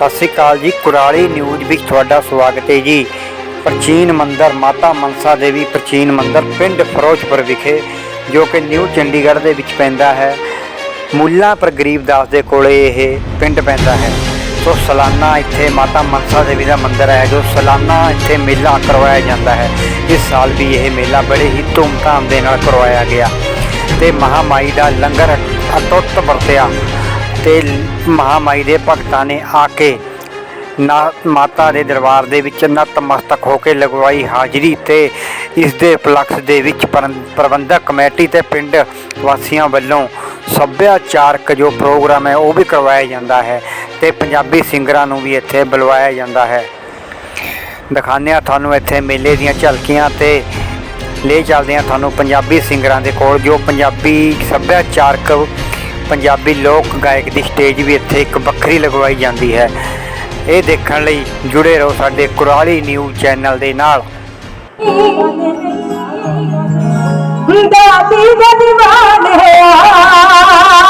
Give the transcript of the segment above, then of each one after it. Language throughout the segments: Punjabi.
ਸਤਿ ਸ੍ਰੀ ਅਕਾਲ ਜੀ। ਕੁਰਾਲੀ ਨਿਊਜ਼ ਵਿੱਚ ਤੁਹਾਡਾ ਸਵਾਗਤ ਹੈ ਜੀ। ਪ੍ਰਾਚੀਨ ਮੰਦਿਰ ਮਾਤਾ ਮਨਸਾ ਦੇਵੀ ਪ੍ਰਾਚੀਨ ਮੰਦਿਰ ਪਿੰਡ ਫਿਰੋਜ਼ਪੁਰ ਵਿਖੇ, ਜੋ ਕਿ ਨਿਊ ਚੰਡੀਗੜ੍ਹ ਦੇ ਵਿੱਚ ਪੈਂਦਾ ਹੈ। ਮੁੱਲਾਂਪੁਰ ਗਰੀਬਦਾਸ ਦੇ ਕੋਲੇ ਇਹ ਪਿੰਡ ਪੈਂਦਾ ਹੈ। ਸੋ ਸਾਲਾਨਾ ਇੱਥੇ ਮਾਤਾ ਮਨਸਾ ਦੇਵੀ ਦਾ ਮੰਦਿਰ ਹੈ, ਜੋ ਸਾਲਾਨਾ ਇੱਥੇ ਮੇਲਾ ਕਰਵਾਇਆ ਜਾਂਦਾ ਹੈ। ਇਸ ਸਾਲ ਵੀ ਇਹ ਮੇਲਾ ਬੜੇ ਹੀ ਧੂਮਧਾਮ ਦੇ ਨਾਲ ਕਰਵਾਇਆ ਗਿਆ। ਤੇ ਮਹਾਮਾਈ ਦਾ ਲੰਗਰ ਅਟੁੱਟ ਵਰਤਿਆ। ਤੇ ਮਹਾਮਾਈ ਦੇ ਭਗਤਾਂ ਨੇ ਆ ਕੇ ਨਾ ਮਾਤਾ ਦੇ ਦਰਬਾਰ ਦੇ ਵਿੱਚ ਨਤਮਸਤਕ ਹੋ ਕੇ ਲਗਵਾਈ ਹਾਜ਼ਰੀ ਤੇ ਇਸ ਦੇ ਉਪਲਕਸ਼ ਦੇ ਵਿੱਚ ਪ੍ਰਬੰਧਕ ਕਮੇਟੀ ਤੇ ਪਿੰਡ ਵਾਸੀਆਂ ਵੱਲੋਂ ਸੱਭਿਆਚਾਰਕ ਜੋ ਪ੍ਰੋਗਰਾਮ ਹੈ ਉਹ ਵੀ ਕਰਵਾਇਆ ਜਾਂਦਾ ਹੈ ਤੇ ਪੰਜਾਬੀ ਸਿੰਗਰਾਂ ਨੂੰ ਵੀ ਇੱਥੇ ਬੁਲਵਾਇਆ ਜਾਂਦਾ ਹੈ। ਦਿਖਾਉਂਦੇ ਹਾਂ ਤੁਹਾਨੂੰ ਇੱਥੇ ਮੇਲੇ ਦੀਆਂ ਝਲਕੀਆਂ ਤੇ ਲੈ ਚੱਲਦੇ ਹਾਂ ਤੁਹਾਨੂੰ ਪੰਜਾਬੀ ਸਿੰਗਰਾਂ ਦੇ ਕੋਲ ਜੋ ਪੰਜਾਬੀ ਸੱਭਿਆਚਾਰਕ ਪੰਜਾਬੀ ਲੋਕ ਗਾਇਕ ਦੀ ਸਟੇਜ ਵੀ ਇੱਥੇ ਇੱਕ ਵੱਖਰੀ ਲਗਵਾਈ ਜਾਂਦੀ ਹੈ। ਇਹ ਦੇਖਣ ਲਈ ਜੁੜੇ ਰਹੋ ਸਾਡੇ ਕੁਰਾਲੀ ਨਿਊਜ਼ ਚੈਨਲ ਦੇ ਨਾਲ। ਦਾਦੀ ਦਾ ਦੀਵਾਨ ਹੈ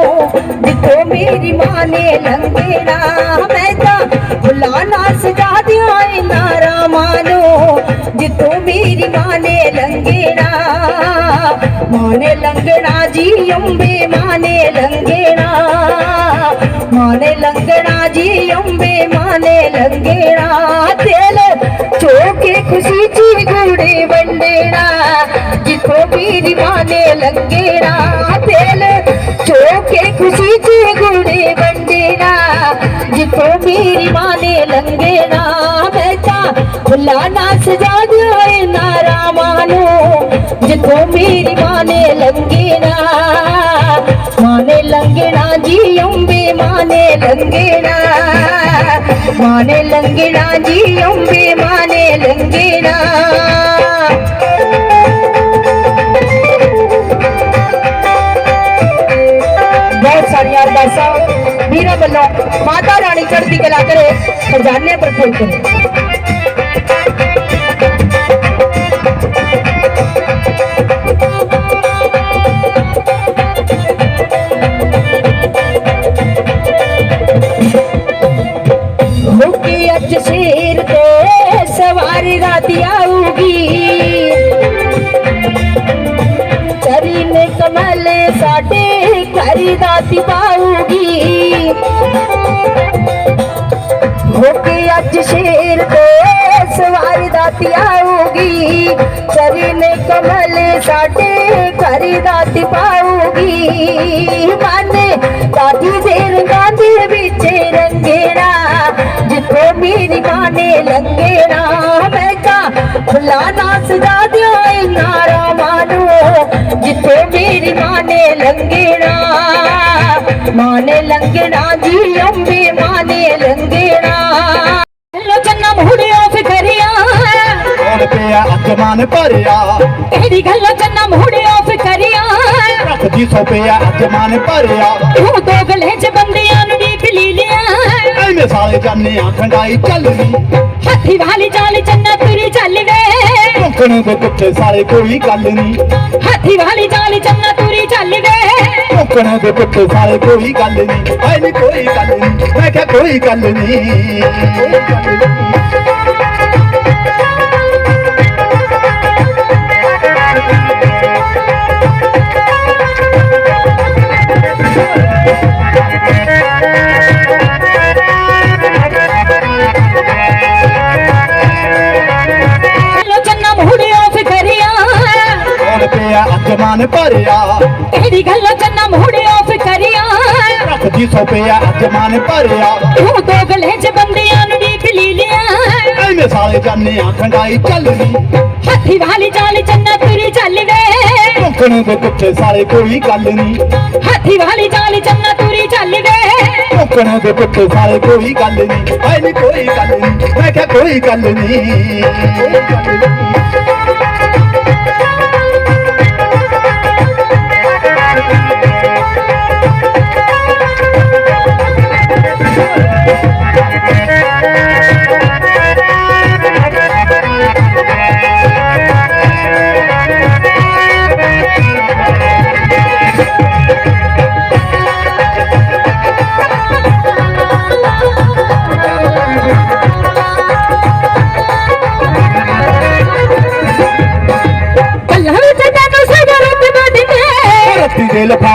ਮੇਰੀ ਮਾਂ ਨੇ ਲੰਘੇ ਲੰਘੇਣਾ ਮੈਂ ਤਾਂ ਬੁਲਾਣਾ ਸਜਾ ਦਿਆਏ ਨਾਰਾ ਮਾਨੋ ਜਿੱਥੋਂ ਮੇਰੀ ਮਾਂ ਨੇ ਲੰਘੇਣਾ ਮਾਂ ਨੇ ਲੰਘਣਾ ਜੀ, ਅੰਬੇ ਮਾਂ ਨੇ ਲੰਘੇਣਾ ਮਾਂ ਨੇ ਲੰਘਣਾ ਜੀ, ਅੰਬੇ ਮਾਂ ਨੇ ਲੰਘੇਣਾ ਦਿਲ ਚੋਕੇ ਖੁਸ਼ੀ ਚ ਗੁੜੇ ਵੰਡੇਣਾ ਜਿੱਥੋਂ ਮੇਰੀ ਮਾਂ ਨੇ ਲੰਘੇਣਾ ਦਿਲ ਚੋਕੇ ਖੁਸ਼ੀ ਜਿੱਥੋਂ ਮੇਰੀ ਮਾਂ ਨੇ ਲੰਘੇਣਾ ਮੈਂ ਤਾਂ ਭੁੱਲਾ ਨਾ ਸਜਾ ਦਿਓਏ ਨਾਰਾ ਮਾਨੋ ਜਿੱਥੋਂ ਮੇਰੀ ਮਾਂ ਨੇ। ਲੰਘੇਣਾ ਮਾਂ ਨੇ ਲੰਘੇਣਾ ਜੀ, ਅੰਬੇ ਮਾਂ ਨੇ। ਲੰਘੇਣਾ ਮਾਂ ਨੇ ਲੰਘੇਣਾ ਜੀ, ਅੰਬੇ ਮਾਂ ਨੇ। ਲੰਘੇਣਾ ਬਹੁਤ ਰਾਣੀ ਚੜ੍ਹਦੀ ਕਲਾ ਕਰੇ ਖਜ਼ਾਨੇ ਪ੍ਰਫੁੱਲ ਕਰੇ ਮੁੱਕੀ ਅੱਜ ਸ਼ੇਰ ਤੇ ਸਵਾਰੀ ਰਾਤੀ ਆਊਗੀ। ਚਰੀ ਨੇ ਕਮਲ ਅੱਜ ਸ਼ੇਰ ਤੇ ਸਵਾਰੀ ਦਾਤੀ ਆਊਗੀ ਚਰੀ ਨੇ ਕਮਲ ਸਾਡੇ ਘਰ ਦਾਤੀ ਪਾਊਗੀ ਮਾਨੇ ਦਾਦੀ ਦੇ ਰੰਗਾਂ ਦੇ ਵਿੱਚ ਰੰਗੇਣਾ ਜਿੱਥੋਂ ਮੇਰੀ ਮਾਂ ਨੇ ਲੰਗੇਣਾ ਮੈਂ ਤਾਂ ਖੁੱਲਾ ਨਾ ਦਿਓ ਨਾਰਾ ਮਾਨੋ ਜਿੱਥੇ ਮੇਰੀ ਮਾਂ ਨੇ ਲੰਗੇਣਾ ਮਾਂ ਨੇ ਲੰਗੇਣਾ ਜੀ, ਅੰਬੇ ਮਾਂ ਨੇ ਲੰਗੇਣਾ ਕੌਣ ਪਿਆ ਅਜਮਾਨ ਭਰਿਆ। ਕਿਹੜੀ ਗੱਲੋਂ ਚੰਨਾ ਮੁਹੜਿਓ ਫਿਕਰਿਆ। ਰੱਖਦੀ ਸੋ ਪਿਆ ਅਜਮਾਨ ਭਰਿਆ। ਤੂੰ ਦੋ ਗਲੇ ਚ ਬੰਦਿਆਂ ਨੂੰ ਡੀਕ ਲਈ ਲਿਆ। ਐਵੇਂ ਸਾਲੇ ਜਾਨੇ ਆ ਖੰਡਾਈ ਚੱਲਦੀ ਹੱਥੀ ਵਾਲੀ ਚਾਲ ਚੰਨਾ ਤੁਰੀ ਚੱਲ ਵੇ ਰੁਕਣ ਦੇ ਪਿੱਛੇ ਸਾਲੇ ਕੋਈ ਗੱਲ ਨਹੀਂ ਹਾਥੀ ਵਾਲੀ ਚਾਲ ਚੰਨਾ ਤੁਰੀ ਚੱਲ ਵੇ ਰੁਕਣ ਦੇ ਪਿੱਛੇ ਸਾਲੇ ਕੋਈ ਗੱਲ ਨਹੀਂ ਐ ਨੀ ਕੋਈ ਗੱਲ ਨਹੀਂ ਮੈਂ ਕਿਹਾ ਕੋਈ ਗੱਲ ਨਹੀਂ ਕੋਈ ਗੱਲ ਨਹੀਂ ਭਰਿਆ ਅਸਮਾਨ ਭਰਿਆ? ਤੇਰੀ ਗੱਲ ਚੰਨਾ ਮੋੜਿਓ ਫਿਕਰੀਆਂ। ਰੱਖਦੀ ਸੋ ਪਿਆ ਅਸਮਾਨ ਭਰਿਆ। ਤੂੰ ਦੋਗਲੇ ਚ ਬੰਦੀ ਐਵੇਂ ਸਾਲੇ ਜਾਨੇ ਆ ਖੰਡਾਈ ਚੱਲਦੀ ਹੱਥੀ ਵਾਲੀ ਚਾਲ ਚੰਨਾ ਤੁਰੀ ਚੱਲ ਵੇ ਕੋਕਣ ਦੇ ਪਿੱਛੇ ਸਾਲੇ ਕੋਈ ਗੱਲ ਨਹੀਂ। ਹਾਥੀ ਵਾਲੀ ਚਾਲ ਚੰਨਾ ਤੁਰੀ ਚੱਲ ਵੇ ਕੋਕਣ ਦੇ ਪਿੱਛੇ ਸਾਲੇ ਕੋਈ ਗੱਲ ਨਹੀਂ। ਐ ਨਹੀਂ ਕੋਈ ਗੱਲ ਨਹੀਂ। ਮੈਂ ਕਿਹਾ ਕੋਈ ਗੱਲ ਨਹੀਂ ਕੋਈ ਗੱਲ ਨਹੀਂ।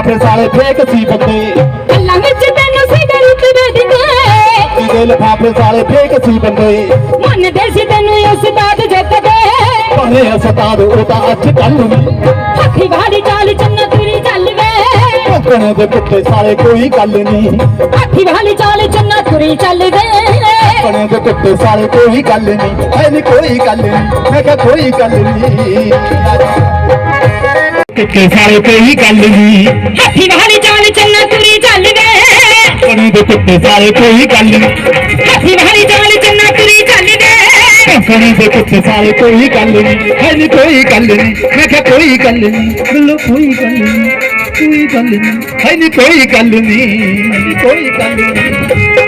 ਲਫਾਫੇ ਸਾਲੇ ਫੇਕ ਸੀ ਬੰਦੇ ਕੱਲਾ ਵਿੱਚ ਤੈਨੂੰ ਸਿਗਰਟ ਬਦਨੇ ਰੱਤੀ ਦੇ ਲਫਾਫੇ ਸਾਲੇ ਫੇਕ ਸੀ ਬੰਦੇ ਮਨ ਦੇ ਸੀ ਤੈਨੂੰ ਉਸਤਾਦ ਜੱਟਦੇ ਬਣੇ ਹਸਤਾਦ ਉਹ ਤਾਂ ਅੱਜ ਕੱਲ ਨਹੀਂ ਹਾਥੀ ਵਾਲੀ ਚਾਲ ਚੰਨਾ ਤੁਰੀ ਚੱਲ ਵੇ ਕੋਕਣ ਦੇ ਪਿੱਛੇ ਸਾਲੇ ਕੋਈ ਗੱਲ ਨਹੀਂ। ਹਾਥੀ ਵਾਲੀ ਚਾਲ ਚੰਨਾ ਤੁਰੀ ਚੱਲ ਵੇ ਕੋਕਣ ਦੇ ਪਿੱਛੇ ਸਾਲੇ ਕੋਈ ਗੱਲ ਨਹੀਂ। ਐ ਨਹੀਂ ਕੋਈ ਗੱਲ ਨਹੀਂ। ਮੈਂ ਕਿਹਾ ਕੋਈ ਗੱਲ ਨਹੀਂ। ਕਿੱਥੇ ਸਾਲੇ ਕੋਈ ਗੱਲ ਨਹੀਂ ਹਾਥੀ ਵਾਲੀ ਚਾਲ ਚੰਨਾ ਤੁਰੀ ਚੱਲ ਵੇ ਕੋਕਣ ਦੇ ਪਿੱਛੇ ਸਾਲੇ ਕੋਈ ਗੱਲ ਨਹੀਂ ਹਾਥੀ ਵਾਲੀ ਚਾਲ ਚੰਨਾ ਤੁਰੀ ਚੱਲ ਵੇ ਕੋਕਣ ਦੇ ਪਿੱਛੇ ਸਾਲੇ ਕੋਈ ਗੱਲ ਨਹੀਂ ਐ ਨਹੀਂ ਕੋਈ ਗੱਲ ਨਹੀਂ ਮੈਂ ਕਿਹਾ ਕੋਈ ਗੱਲ ਨਹੀਂ ਬੋਲੋ ਕੋਈ ਗੱਲ ਨਹੀਂ ਕੋਈ ਗੱਲ ਨਹੀਂ ਐ ਨਹੀਂ ਕੋਈ ਗੱਲ ਨਹੀਂ ਕੋਈ ਗੱਲ ਨਹੀਂ